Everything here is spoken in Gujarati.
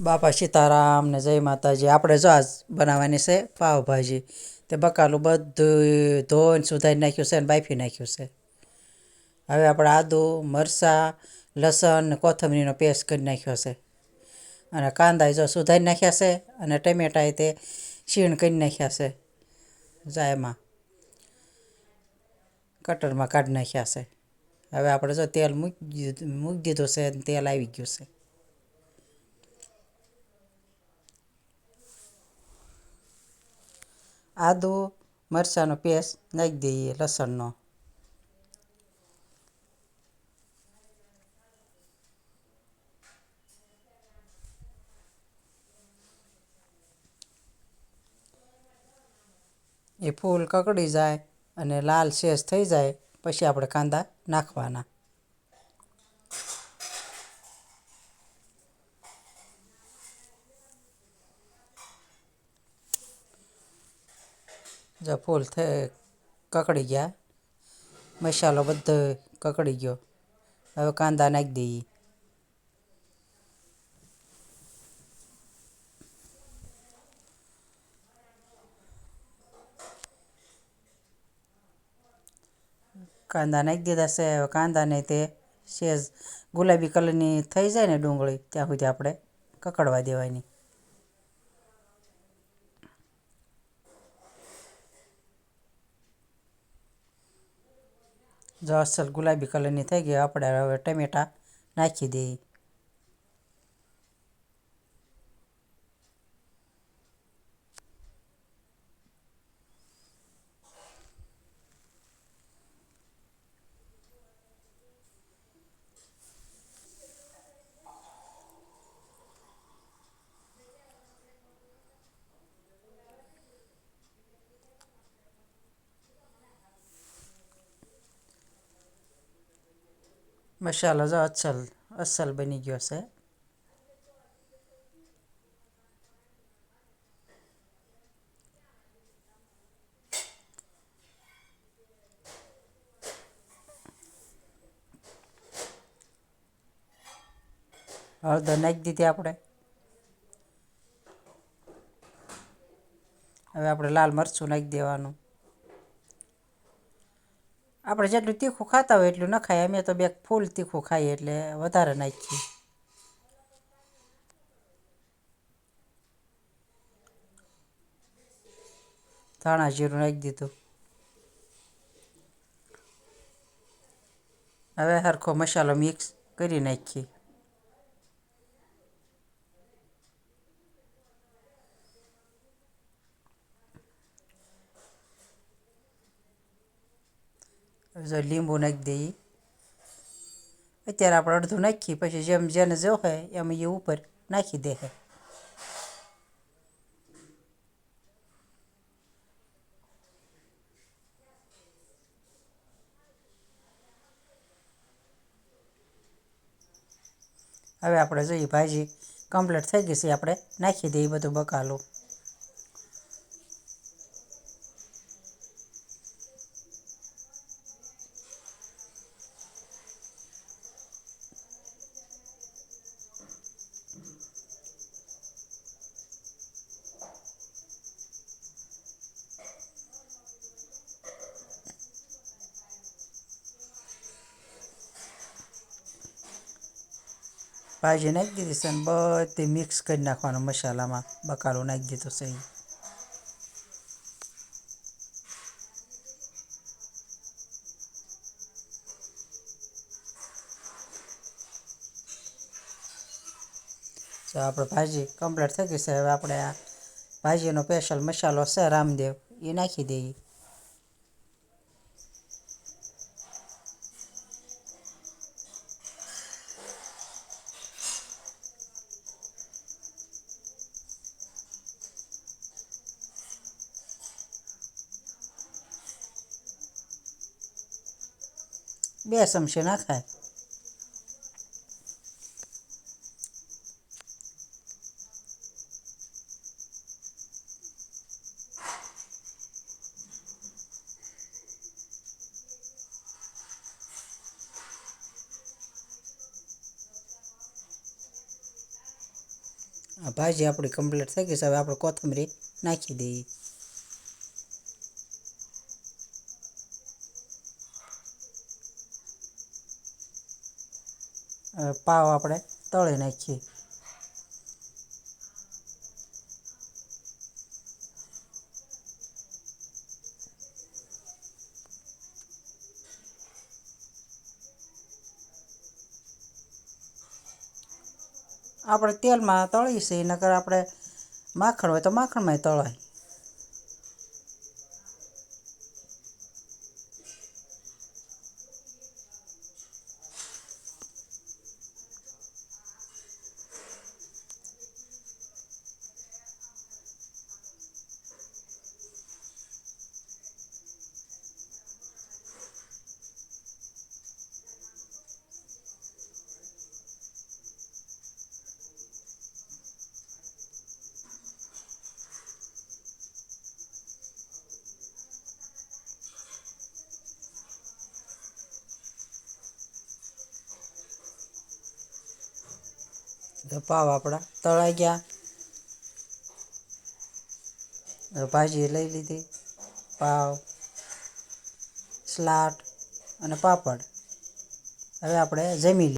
બાપા સીતારામ ને જય માતાજી. આપણે જો આજ બનાવવાની છે પાવભાજી. તે બકાલું બધું ધોઈને સુધારી નાખ્યું છે અને બાફી નાખ્યું છે. હવે આપણે આદુ, મરચાં, લસણ ને કોથમરીનો પેસ્ટ કરી નાખ્યો છે. અને કાંદા જો સુધારી નાખ્યા છે અને ટમેટા તે છીણ કરી નાખ્યા છે. જા એમાં. કટરમાં કાઢી નાખ્યા છે. હવે આપણે જો તેલ મૂકી મૂકી દીધું છે તેલ આવી ગયું છે. આદુ, મરચાંનો પેસ્ટ નાખી દઈએ લસણનો. એ ફૂલ કકડી જાય અને લાલ શેષ થઈ જાય, પછી આપણે કાંદા નાખવાના. જો ફૂલ થઈ કકડી ગયા. મસાલો બધો કકડી ગયો. હવે કાંદા નાખી દઈએ. કાંદા નાખી દીધા છે. હવે કાંદાને તે સેજ ગુલાબી કલરની થઈ જાય ને ડુંગળી, ત્યાં સુધી આપણે કકડવા દેવાની. જો અસલ ગુલાબી કલરની થઈ ગઈ આપણે હવે ટમેટાં નાખી દઈએ. મસાલો જો અસલ અસલ બની ગયો છે. હળદર નાખી દીધી આપણે. હવે આપણે લાલ મરચું નાખી દેવાનું. આપણે જેટલું તીખું ખાતા હોય એટલું ન ખાય. અમે તો બે ફૂલ તીખું ખાઈએ એટલે વધારે નાખીએ. ધાણા જીરું નાખી દીધું. હવે સરખો મસાલો મિક્સ કરી નાખીએ. જો લીંબુ નાખી દઈએ. અત્યારે આપણે અડધું નાખીએ, પછી જેમ જેને જો હે એમ એ ઉપર નાખી દે હવે આપણે જોઈએ ભાજી કમ્પ્લીટ થઈ ગઈ છે, આપણે નાખી દઈએ બધું બકાલું. ભાજી નાખી દીધી છે અને બધી મિક્સ કરી નાખવાનું મસાલામાં. બકાલો નાખી દીધો છે તો આપણે ભાજી કમ્પ્લીટ થઈ ગઈ છે. હવે આપણે આ ભાજીનો સ્પેશિયલ મસાલો છે રામદેવ. એ નાખી દઈએ. બે ચમચી નાખાય આ ભાજી આપણી કમ્પ્લીટ થઈ ગઈ છે હવે આપણે કોથમરી નાખી દઈએ પાવ આપણે તળી નાખીએ. આપણે તેલમાં તળીશું નકર આપણે માખણ હોય તો માખણમાંય તળાય. પાવ આપણા. તળાઈ ગયા. ભાજી લઈ લીધી. પાવ, સલાડ અને પાપડ. હવે આપણે જમી લઈએ